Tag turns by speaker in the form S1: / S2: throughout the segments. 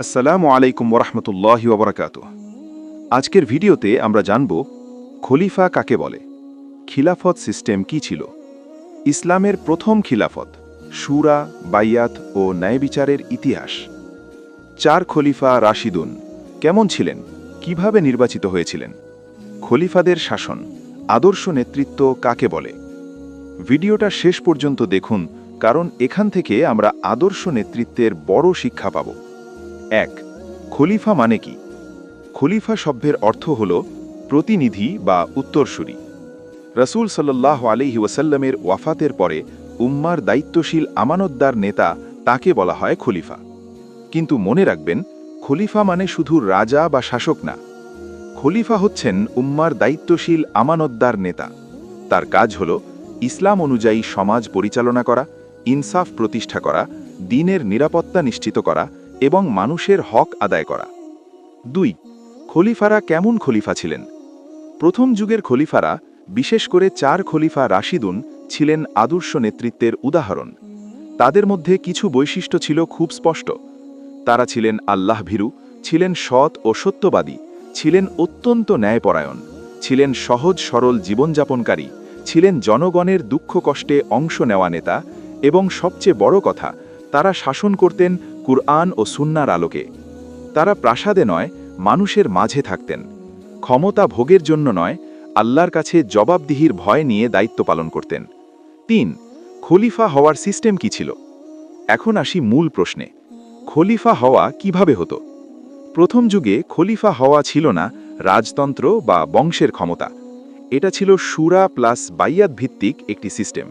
S1: আসসালামু আলাইকুম ওরহমতুল্লাহ ওবরাকাত আজকের ভিডিওতে আমরা জানব, খলিফা কাকে বলে? খিলাফত সিস্টেম কি ছিল? ইসলামের প্রথম খিলাফত, সুরা, বাইয়াত ও ন্যায়বিচারের ইতিহাস। চার খলিফা রাশিদুন কেমন ছিলেন? কীভাবে নির্বাচিত হয়েছিলেন? খলিফাদের শাসন, আদর্শ নেতৃত্ব কাকে বলে? ভিডিওটা শেষ পর্যন্ত দেখুন, কারণ এখান থেকে আমরা আদর্শ নেতৃত্বের বড় শিক্ষা পাব। এক, খলিফা মানে কি? খলিফা শব্দের অর্থ হল প্রতিনিধি বা উত্তরসূরি। রসুল সাল্লাহ আলহি ওয়াসাল্লামের ওয়াফাতের পরে উম্মার দায়িত্বশীল আমানতদার নেতা তাকে বলা হয় খলিফা। কিন্তু মনে রাখবেন, খলিফা মানে শুধু রাজা বা শাসক না। খলিফা হচ্ছেন উম্মার দায়িত্বশীল আমানতদার নেতা। তার কাজ হল ইসলাম অনুযায়ী সমাজ পরিচালনা করা, ইনসাফ প্রতিষ্ঠা করা, দিনের নিরাপত্তা নিশ্চিত করা এবং মানুষের হক আদায় করা। দুই, খলিফারা কেমন খলিফা ছিলেন? প্রথম যুগের খলিফারা, বিশেষ করে চার খলিফা রাশিদুন, ছিলেন আদর্শ নেতৃত্বের উদাহরণ। তাদের মধ্যে কিছু বৈশিষ্ট্য ছিল খুব স্পষ্ট। তারা ছিলেন আল্লাহ ভীরু ছিলেন সৎ ও সত্যবাদী, ছিলেন অত্যন্ত ন্যায়পরায়ণ, ছিলেন সহজ সরল জীবনযাপনকারী, ছিলেন জনগণের দুঃখ কষ্টে অংশ নেওয়া নেতা এবং সবচেয়ে বড় কথা, তারা শাসন করতেন কুরআন ও সুন্নার আলোকে। তারা প্রাসাদে নয়, মানুষের মাঝে থাকতেন। ক্ষমতা ভোগের জন্য নয়, আল্লাহর কাছে জবাবদিহির ভয় নিয়ে দায়িত্ব পালন করতেন। তিন, খলিফা হওয়ার সিস্টেম কি ছিল? এখন আসি মূল প্রশ্নে। খলিফা হওয়া কীভাবে হতো? প্রথম যুগে খলিফা হওয়া ছিল না রাজতন্ত্র বা বংশের ক্ষমতা। এটা ছিল সুরা প্লাস বাইয়াত ভিত্তিক একটি সিস্টেম।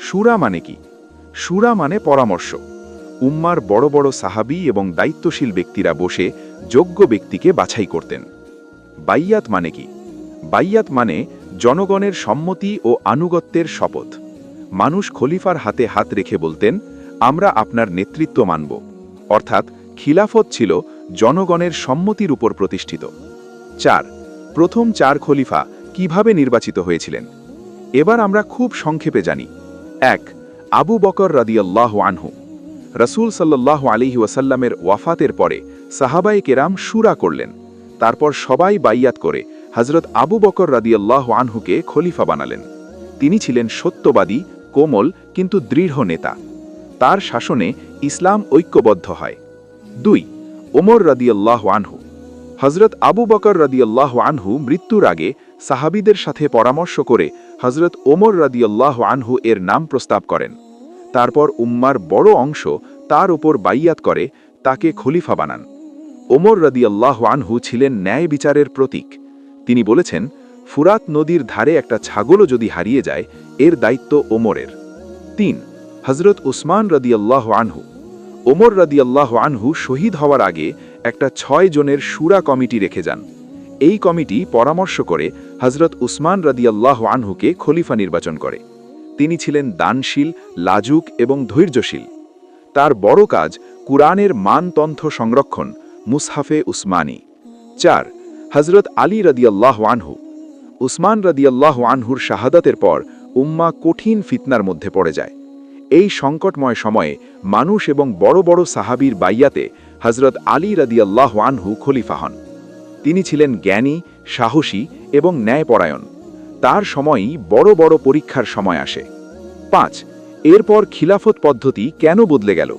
S1: সুরা মানে কি? সুরা মানে পরামর্শ। উম্মার বড় বড় সাহাবি এবং দায়িত্বশীল ব্যক্তিরা বসে যোগ্য ব্যক্তিকে বাছাই করতেন। বাইয়াত মানে কি? বাইয়াত মানে জনগণের সম্মতি ও আনুগত্যের শপথ। মানুষ খলিফার হাতে হাত রেখে বলতেন, আমরা আপনার নেতৃত্ব মানব। অর্থাৎ খিলাফত ছিল জনগণের সম্মতির উপর প্রতিষ্ঠিত। চার, প্রথম চার খলিফা কীভাবে নির্বাচিত হয়েছিলেন? এবার আমরা খুব সংক্ষেপে জানি। এক, আবু বকর রাদিয়াল্লাহ আনহু। রসুল সাল্লাহ আলিহি ওয়াসাল্লামের ওয়াফাতের পরে সাহাবাই কেরাম সুরা করলেন। তারপর সবাই বাইয়াত করে হজরত আবু বকর রাদিয়াল্লাহ আনহুকে খলিফা বানালেন। তিনি ছিলেন সত্যবাদী, কোমল, কিন্তু দৃঢ় নেতা। তার শাসনে ইসলাম ঐক্যবদ্ধ হয়। দুই, ওমর রাদিয়াল্লাহ আনহু। হজরত আবু বকর রাদিয়াল্লাহ আনহু মৃত্যুর আগে সাহাবিদের সাথে পরামর্শ করে হজরত ওমর রাদিয়াল্লাহ আনহু এর নাম প্রস্তাব করেন। তারপর উম্মার বড় অংশ তার ওপর বাইয়াত করে, তাকে খলিফা বানান। ওমর রাদিয়াল্লাহ আনহু ছিলেন ন্যায় বিচারের প্রতীক। তিনি বলেছেন, ফুরাত নদীর ধারে একটা ছাগলও যদি হারিয়ে যায়, এর দায়িত্ব ওমরের। তিন হজরত উসমান রাদিয়াল্লাহ আনহু। ওমর রাদিয়াল্লাহ আনহু শহীদ হওয়ার আগে একটা ছয় জনের সুরা কমিটি রেখে যান। এই কমিটি পরামর্শ করে হজরত উসমান রাদিয়াল্লাহ আনহুকে খলিফা নির্বাচন করে। তিনি ছিলেন দানশীল, লাজুক এবং ধৈর্যশীল। তার বড় কাজ কুরআনের মানতন্থ সংরক্ষণ, মুসহাফে উসমানী। চার হজরত আলী রদিয়াল্লাহ আনহু। উসমান রদিয়াল্লাহ আনহুর শাহাদাতের পর উম্মা কঠিন ফিতনার মধ্যে পড়ে যায়। এই সংকটময় সময়ে মানুষ এবং বড় বড় সাহাবির বাইয়াতে হজরত আলী রদিয়াল্লাহ আনহু খলিফা হন। তিনি ছিলেন জ্ঞানী, সাহসী এবং ন্যায়পরায়ণ। তার সময়ই বড় বড় পরীক্ষার সময় আসে। পাঁচ, এরপর খিলাফত পদ্ধতি কেন বদলে গেল?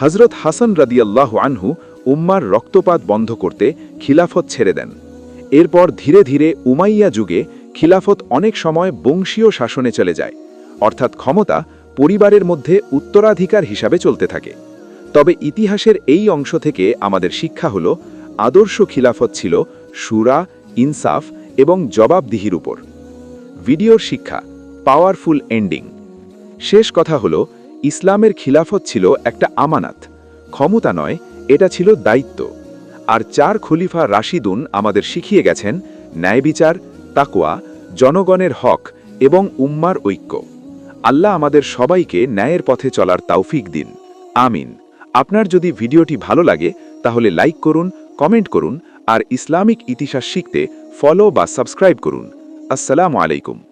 S1: হজরত হাসান রাদিয়াল্লাহ আনহু উম্মার রক্তপাত বন্ধ করতে খিলাফত ছেড়ে দেন। এরপর ধীরে ধীরে উমাইয়া যুগে খিলাফত অনেক সময় বংশীয় শাসনে চলে যায়। অর্থাৎ ক্ষমতা পরিবারের মধ্যে উত্তরাধিকার হিসাবে চলতে থাকে। তবে ইতিহাসের এই অংশ থেকে আমাদের শিক্ষা হল, আদর্শ খিলাফত ছিল সুরা, ইনসাফ এবং জবাবদিহির উপর। ভিডিওর শিক্ষা পাওয়ারফুল এন্ডিং শেষ কথা হল, ইসলামের খিলাফত ছিল একটা আমানাত। ক্ষমতা নয়, এটা ছিল দায়িত্ব। আর চার খলিফা রাশিদুন আমাদের শিখিয়ে গেছেন, ন্যায়বিচার তাকোয়া জনগণের হক এবং উম্মার ঐক্য। আল্লাহ আমাদের সবাইকে ন্যায়ের পথে চলার তাওফিক দিন। আমিন। আপনার যদি ভিডিওটি ভালো লাগে, তাহলে লাইক করুন, কমেন্ট করুন, আর ইসলামিক ইতিহাস শিখতে ফলো বা সাবস্ক্রাইব করুন। আসসালামু আলাইকুম